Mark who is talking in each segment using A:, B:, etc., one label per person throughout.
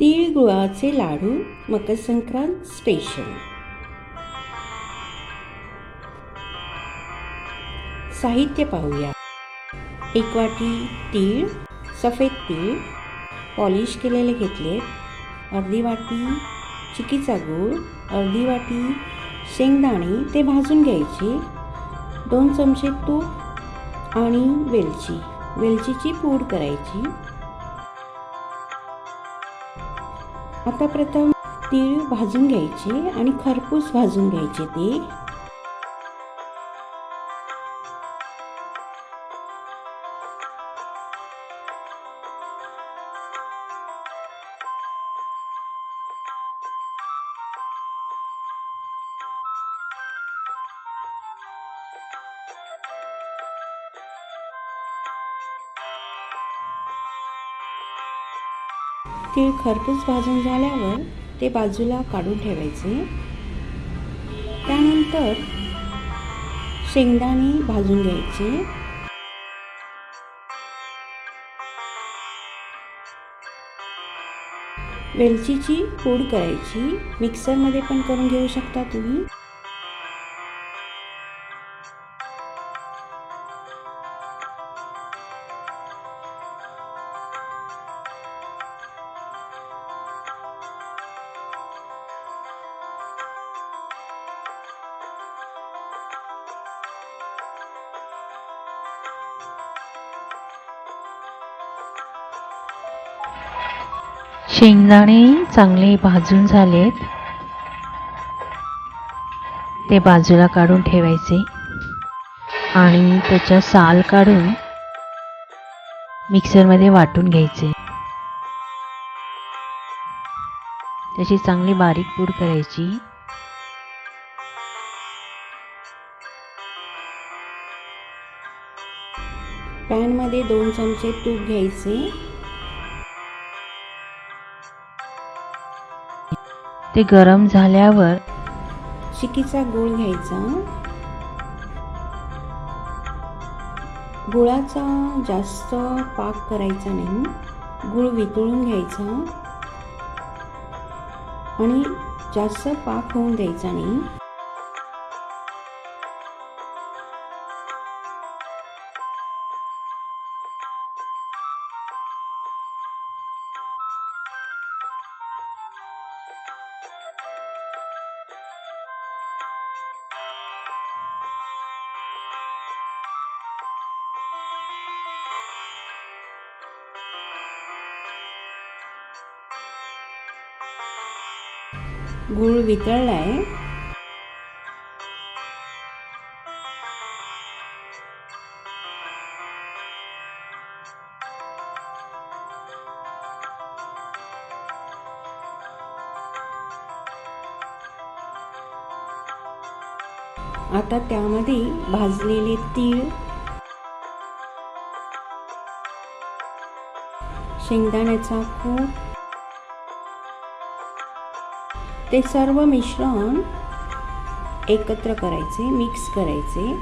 A: तिळगुळाचे लाडू मकर संक्रांत स्पेशल साहित्य पाहूया. एक वाटी तीळ सफेद तीळ पॉलिश केलेले घेतले. अर्धी वाटी चिकीचा गूळ अर्धी वाटी शेंगदाणे ते भाजून घ्यायचे. दोन चमचे तूप आणि वेलची. वेलचीची पूड करायची. आता प्रथम तीळ भाजून घ्यायचे आणि खरपूस भाजून घ्यायचे ते. तीळ खरपूस भाजून झाल्यावर ते बाजूला काढून ठेवायचे. त्यानंतर शेंगदाणे भाजून घ्यायचे. वेलचीची पूड करायची. मिक्सरमध्ये पण करून घेऊ शकता तुम्ही.
B: शेंगदाणे चांगले भाजून झालेत. ते बाजूला काढून ठेवायचे. आणि त्याच्या साल काढून मिक्सरमध्ये वाटून घ्यायचे. त्याची चांगली बारीक पूड करायची.
A: पॅनमध्ये दोन चमचे तूप घ्यायचे.
B: ते गरम झाल्यावर
A: शिकीचा गूळ घ्यायचा. गुळाचा जास्त पाक करायचा नाही. गूळ वितळून घ्यायचा. आणि जास्त पाक होऊन द्यायचा नाही. गूळ वितळलाय. आता त्यामध्ये भाजलेले तीळ शेंगदाण्याचा कूट ते सर्व मिश्रण एकत्र करायचे मिक्स करायचे.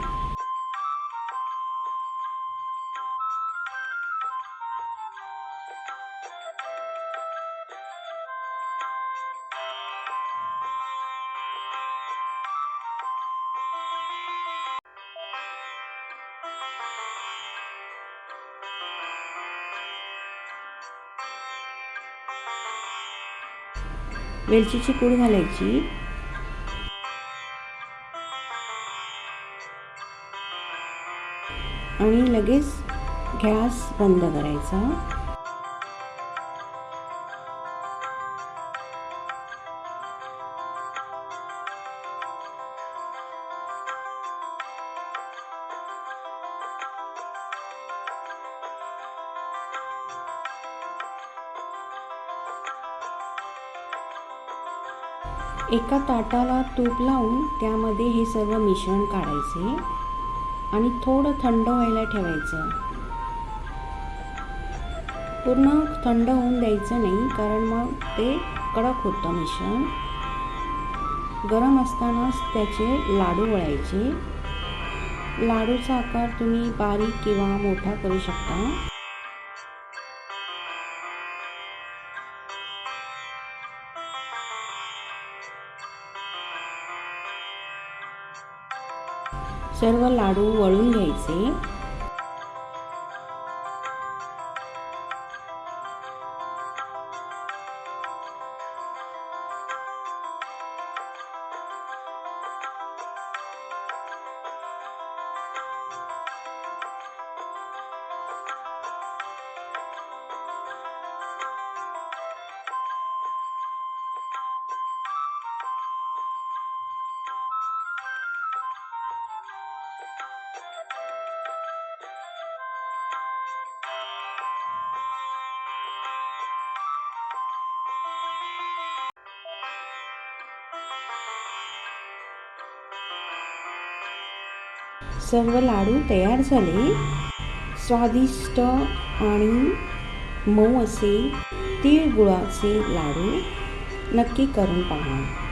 A: वेलचीची पूड घालायची. आणि लगेच गॅस बंद करायचा. एका ताटाला तूप लावून त्यामध्ये हे सर्व मिश्रण काढायचे आणि थोडं थंड व्हायला ठेवायचं. पूर्ण थंड होऊन द्यायचं नाही कारण मग ते कडक होतं मिश्रण. गरम असतानाच त्याचे लाडू वळायचे. लाडूचा आकार तुम्ही बारीक किंवा मोठा करू शकता. सर्व लाडू वळून घ्यायचे. सर्व लाडू तयार झाले. स्वादिष्ट आणि मऊ असे तीळ गुळाचे लाडू नक्की करून पहा.